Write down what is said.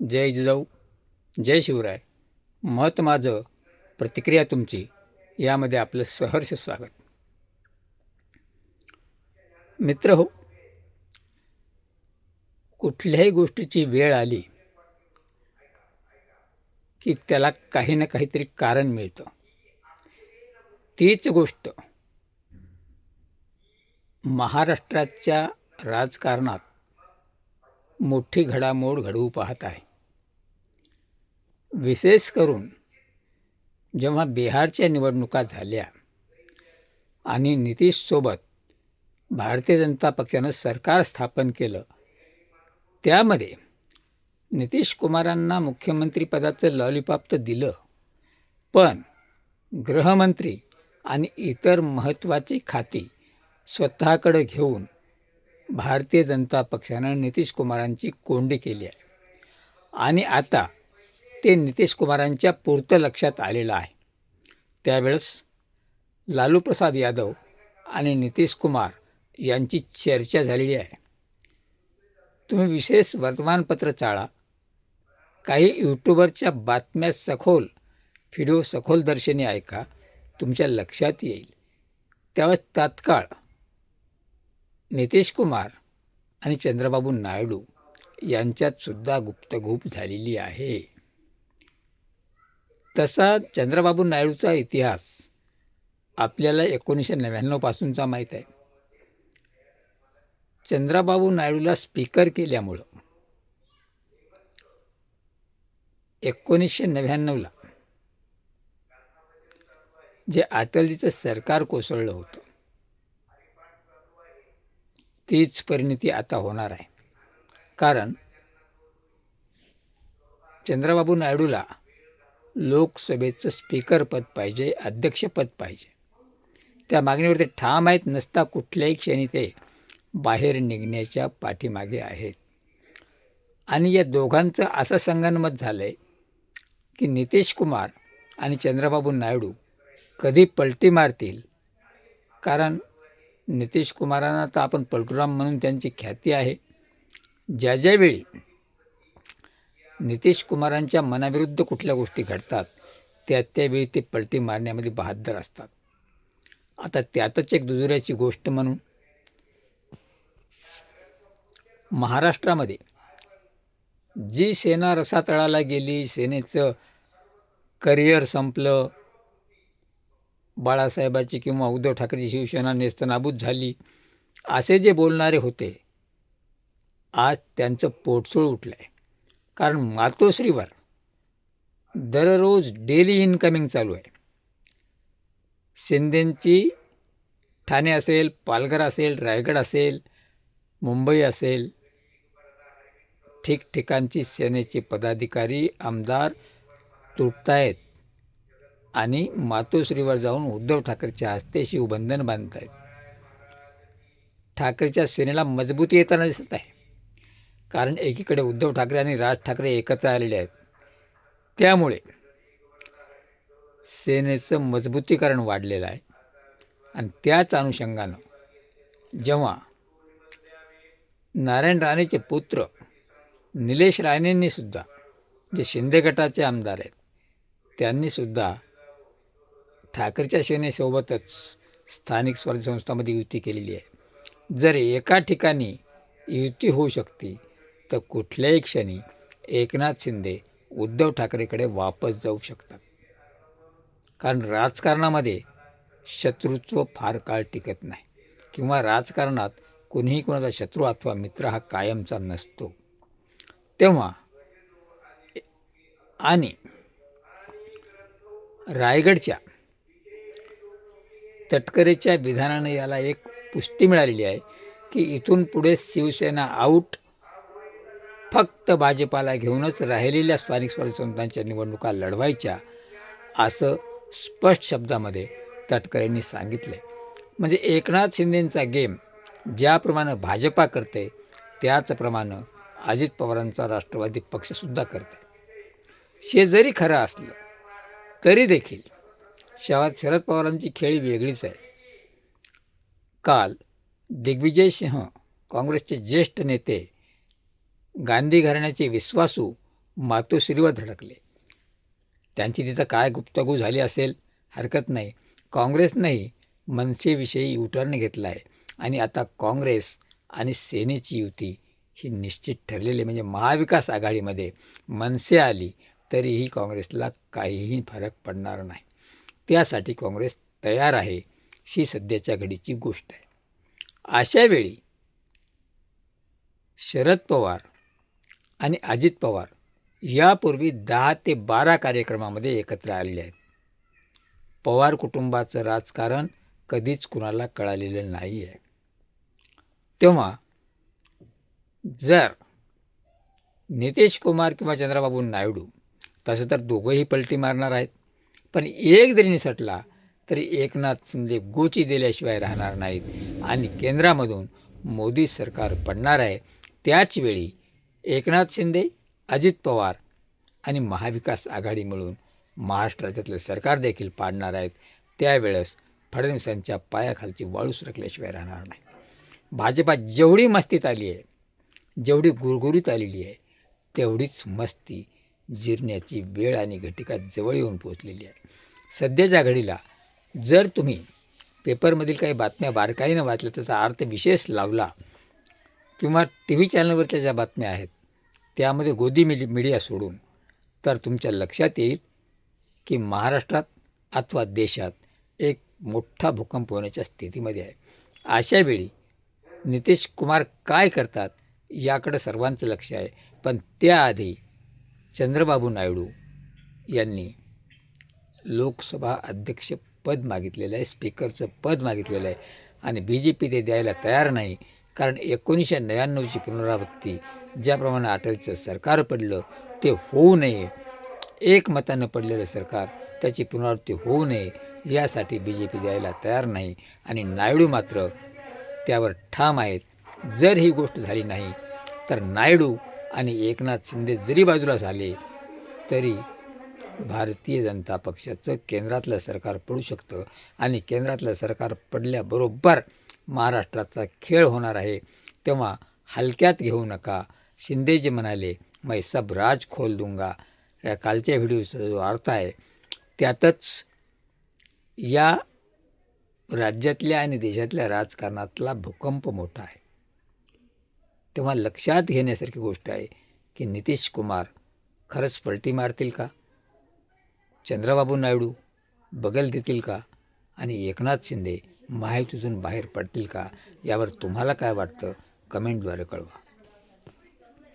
जय जिजाऊ जय शिवराय. मत माझं प्रतिक्रिया तुमची यामध्ये आपलं सहर्ष स्वागत. मित्र हो कुठल्याही गोष्टीची वेळ आली की त्याला काही ना काहीतरी कारण मिळतं. तीच गोष्ट महाराष्ट्राच्या राजकारणात मोठी घडामोड घडवू पाहत आहे. विशेष करून जेव्हा बिहारच्या निवडणुका झाल्या आणि नितीशसोबत भारतीय जनता पक्षानं सरकार स्थापन केलं त्यामध्ये नितीश कुमारांना मुख्यमंत्रीपदाचं लॉलीपॉप तर दिलं पण गृहमंत्री आणि इतर महत्त्वाची खाती स्वतःकडे घेऊन भारतीय जनता पक्षानं नितीश कुमारांची कोंडी केली आहे. आणि आता ते नितीश कुमारांच्या पुरतं लक्षात आलेलं आहे. त्यावेळेस लालू प्रसाद यादव आणि नितीश कुमार यांची चर्चा झालेली आहे. तुम्ही विशेष वर्तमानपत्र चाळा. काही यूट्यूबरच्या बातम्या सखोल व्हिडिओ सखोल दर्शनी ऐका. तुमच्या लक्षात येईल. त्यावेळेस तात्काळ नितीश कुमार आणि चंद्रबाबू नायडू यांच्यात सुद्धा गुप्तगुप झालेली आहे. तसा चंद्रबाबू नायडूचा इतिहास आपल्याला एकोणीसशे नव्याण्णवपासूनचा माहीत आहे. चंद्रबाबू नायडूला स्पीकर केल्यामुळं एकोणीसशे नव्याण्णवला जे अटलजीचं सरकार कोसळलं होतं तीच परिणिती आता होणार आहे. कारण चंद्रबाबू नायडूला लोकसभेचं स्पीकरपद पाहिजे अध्यक्षपद पाहिजे. त्या मागणीवर ते ठाम आहेत नसता कुठल्याही क्षणी ते बाहेर निघण्याच्या पाठीमागे आहेत. आणि या दोघांचं असं संगनमत झालं आहे की नितीश कुमार आणि चंद्रबाबू नायडू कधी पलटी मारतील? कारण नितीश कुमारांना तर आपण पलटूराम म्हणून त्यांची ख्याती आहे. ज्या ज्यावेळी नितीश कुमारांच्या मनाविरुद्ध कुठल्या गोष्टी घडतात त्या त्यावेळी ते पलटी मारण्यामध्ये बहाद्दर असतात. आता त्यातच एक दुजुऱ्याची गोष्ट म्हणून. महाराष्ट्रामध्ये जी सेना रसातळाला गेली सेनेचं करिअर संपलं बाळासाहेबाची किंवा उद्धव ठाकरेची शिवसेना नेस्तनाबूत झाली असे जे बोलणारे होते आज त्यांचं पोटसूळ उठलं आहे कारण मातोश्रीवर दररोज डेली इन्कमिंग चालू आहे. शिंदेंची ठाणे असेल पालघर असेल रायगड असेल मुंबई असेल ठिकठिकाणची सेनेचे पदाधिकारी आमदार तुटतायत आणि मातोश्रीवर जाऊन उद्धव ठाकरेच्या हस्ते शिवबंधन बांधत आहेत ठाकरेच्या सेनेला मजबूती येताना दिसत आहे. कारण एकीकडे उद्धव ठाकरे आणि राज ठाकरे एकत्र आलेले आहेत. त्यामुळे सेनेचं मजबूतीकरण वाढलेलं आहे. आणि त्याच अनुषंगानं जेव्हा नारायण राणेचे पुत्र निलेश राणेंनीसुद्धा जे शिंदे गटाचे आमदार आहेत त्यांनीसुद्धा ठाकरेच्या सेनेसोबतच स्थानिक स्वराज्य संस्थांमध्ये युती केलेली आहे. जर एका ठिकाणी युती होऊ शकते तर कुठल्याही क्षणी एकनाथ शिंदे उद्धव ठाकरेकडे वापस जाऊ शकतात. कारण राजकारणामध्ये शत्रुत्व फार काळ टिकत नाही किंवा राजकारणात कोणीही कोणाचा शत्रू अथवा मित्र हा कायमचा नसतो. तेव्हा आणि रायगडच्या तटकरेच्या विधानाने याला एक पुष्टी मिळालेली आहे की इथून पुढे शिवसेना आऊट फक्त भाजपाला घेऊनच राहिलेल्या स्थानिक स्वराज्य संस्थांच्या निवडणुका लढवायच्या असं स्पष्ट शब्दामध्ये तटकरेंनी सांगितले म्हणजे एकनाथ शिंदेंचा गेम ज्याप्रमाणे भाजपा करते त्याचप्रमाणे अजित पवारांचा राष्ट्रवादी पक्षसुद्धा करते. हे जरी खरं असलं तरी देखील शहरात शरद पवारांची खेळी वेगळीच आहे. काल दिग्विजय सिंह काँग्रेसचे ज्येष्ठ नेते गांधी घराण्याचे विश्वासू मातोश्रीवर धडकले. त्यांची तिथं काय गुप्तगू झाली असेल हरकत नाही. काँग्रेसनंही मनसेविषयी युटर्न घेतला आहे आणि आता काँग्रेस आणि सेनेची युती ही निश्चित ठरलेली म्हणजे महाविकास आघाडीमध्ये मनसे आली तरीही काँग्रेसला काहीही फरक पडणार नाही. त्यासाठी काँग्रेस तयार आहे ही सध्याच्या घडीची गोष्ट आहे. अशावेळी शरद पवार आणि अजित पवार यापूर्वी दहा ते बारा कार्यक्रमामध्ये एकत्र आलेले आहेत. पवार कुटुंबाचं राजकारण कधीच कुणाला कळालेलं नाही आहे तेव्हा जर नितेश कुमार किंवा चंद्रबाबू नायडू तसं तर दोघंही पलटी मारणार आहेत. पण एक जरी निसटला तरी एकनाथ शिंदे गोची दिल्याशिवाय राहणार नाहीत आणि केंद्रामधून मोदी सरकार पडणार आहे. त्याचवेळी एकनाथ शिंदे अजित पवार आणि महाविकास आघाडी मिळून महाराष्ट्र राज्यातलं सरकार देखील पाडणार आहेत. त्यावेळेस फडणवीसांच्या पायाखालची वाळू सुरकल्याशिवाय राहणार नाही. भाजपा जेवढी मस्तीत आली आहे जेवढी गुरगुरीत आलेली आहे तेवढीच मस्ती जिरण्याची वेळ आणि घटिका जवळ येऊन पोचलेली आहे. सध्याच्या घडीला जर तुम्ही पेपरमधील काही बातम्या बारकाईनं वाचल्या त्याचा अर्थ विशेष लावला किंवा टी व्ही चॅनलवरच्या ज्या बातम्या आहेत त्यामध्ये गोदी मिडी मीडिया सोडून. तर तुमच्या लक्षात येईल की महाराष्ट्रात अथवा देशात एक मोठा भूकंप होण्याच्या स्थितीमध्ये आहे. अशावेळी नितीश कुमार काय करतात याकडं सर्वांचं लक्ष आहे. पण त्याआधी चंद्रबाबू नायडू यांनी लोकसभा अध्यक्ष पद मागितलेलं आहे स्पीकरचं पद मागितलेलं आहे. आणि बी जे पी ते द्यायला तयार नाही कारण एकोणीसशे नव्याण्णवची पुनरावृत्ती ज्याप्रमाणे अटलचं सरकार पडलं ते होऊ नये. एकमतानं पडलेलं सरकार त्याची पुनरावृत्ती होऊ नये यासाठी बी जे पी द्यायला तयार नाही. आणि नायडू मात्र त्यावर ठाम आहेत. जर ही गोष्ट झाली नाही तर नायडू आणि एकनाथ शिंदे जरी बाजूला झाले तरी भारतीय जनता पक्षाचं केंद्रातलं सरकार पडू शकतं. आणि केंद्रातलं सरकार पडल्याबरोबर महाराष्ट्राचा खेळ होणार आहे. तेव्हा हलक्यात घेऊ नका. शिंदे जे म्हणाले मैं सब राज खोल दूंगा. या कालच्या व्हिडिओचा जो अर्थ आहे त्यातच या राज्यातल्या आणि देशातल्या राजकारणातला भूकंप मोठा आहे. तेव्हा लक्षात घेण्यासारखी गोष्ट आहे की नितीश कुमार खरंच पलटी मारतील का? चंद्रबाबू नायडू बगल देतील का? आणि एकनाथ शिंदे माहितीतून बाहेर पडतील का? यावर तुम्हाला काय वाटतं? कमेंटद्वारे कळवा.